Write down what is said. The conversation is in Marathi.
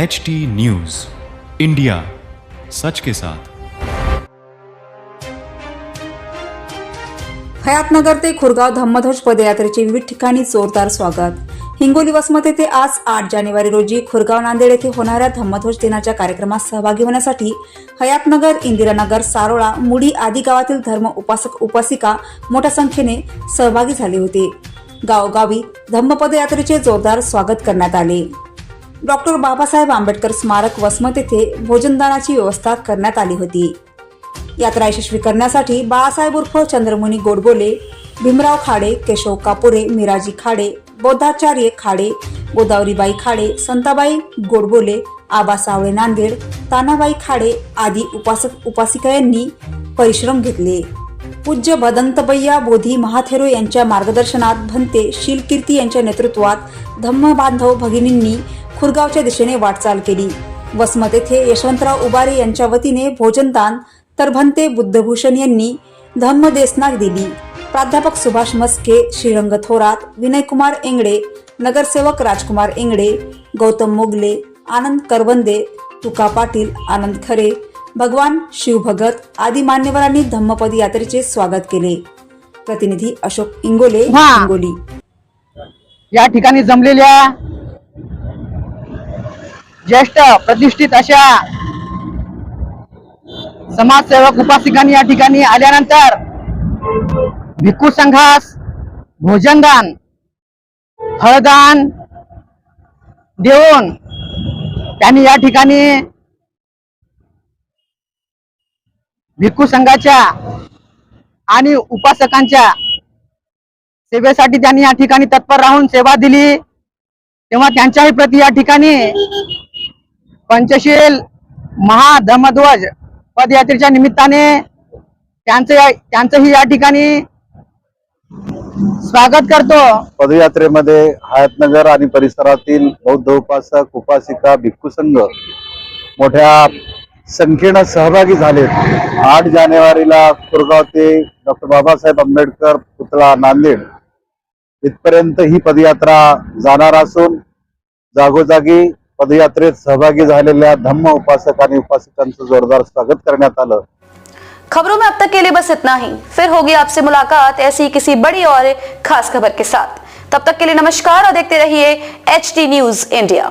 एच टी न्यूज इंडिया सच के साथ हयातनगर ते खुरगाव धम्मध्वज पदयात्रेचे विविध ठिकाणी जोरदार स्वागत. हिंगोली वसमत येथे आज आठ जानेवारी रोजी खुरगाव नांदेड येथे होणाऱ्या धम्मध्वज दिनाच्या कार्यक्रमात सहभागी होण्यासाठी हयातनगर इंदिरानगर सारोळा मुडी आदी गावातील धर्म उपासक उपासिका मोठ्या संख्येने सहभागी झाले होते. गावोगावी धम्मपदयात्रेचे जोरदार स्वागत करण्यात आले. डॉक्टर बाबासाहेब आंबेडकर स्मारक वसमत येथे भोजनदानाची व्यवस्था करण्यात आली होती. यात्रा यशस्वी करण्यासाठी बाळासाहेब उर्फ चंद्रमुनी गोडबोले भीमराव खाडे केशव कापुरे मिराजी खाडे बौद्धाचार्य खाडे गोदावरीबाई खाडे संताबाई गोडबोले आबा सावळे नांदेड तानाबाई खाडे आदी उपासक उपासिका यांनी परिश्रम घेतले. पूज्य भदंतबय्या बोधी महाथेरो यांच्या मार्गदर्शनात भंते शिलकीर्ती यांच्या नेतृत्वात धम्म बांधव भगिनींनी खुरगावच्या दिशेने वाटचाल केली. वसमत येथे यशवंतराव उबारे यांच्या वतीने भोजनदान तर भंते बुद्धभूषण यांनी धम्म देसनाक दिली. प्राध्यापक सुभाष मस्के श्रीरंग थोरात विनयकुमार एंगडे नगरसेवक राजकुमार एंगडे गौतम मोगले आनंद करवंदे तुका पाटील आनंद खरे भगवान शिवभगत आदी मान्यवरांनी धम्मपद यात्रेचे स्वागत केले. प्रतिनिधी अशोक इंगोले. हिंगोली या ठिकाणी जमलेल्या ज्येष्ठ प्रतिष्ठित अशा समाजसेवक उपासिकांनी या ठिकाणी आल्यानंतर भिक्खू संघास भोजनदान फळदान देऊन त्यांनी या ठिकाणी भिक्खू संघाच्या आणि उपासकांच्या सेवेसाठी त्यांनी या ठिकाणी तत्पर राहून सेवा दिली. तेव्हा त्यांच्याही प्रती या ठिकाणी पंचशील महाधमध्वज पदयात्रेच्या निमित्ताने त्यांचं या- त्यांचंही या ठिकाणी स्वागत करतो. पदयात्रेमध्ये हयातनगर आणि परिसरातील बौद्ध उपासक उपासिका भिक्खू संघ मोठ्या संख्येनं सहभागी झालेत. आठ जानेवारीला कुरगाव ते डॉक्टर बाबासाहेब आंबेडकर पुतळा नांदेड इथपर्यंत ही पदयात्रा जाणार असून जागोजागी पदयात्रेत सहभागी धम्म उपासक उपासक जोरदार स्वागत कर खबरों में अब तक के लिए बस इतना ही। फिर होगी आपसे मुलाकात, ऐसी किसी बड़ी और खास खबर के साथ। तब तक के लिए नमस्कार और देखते रहिए एच डी न्यूज़ इंडिया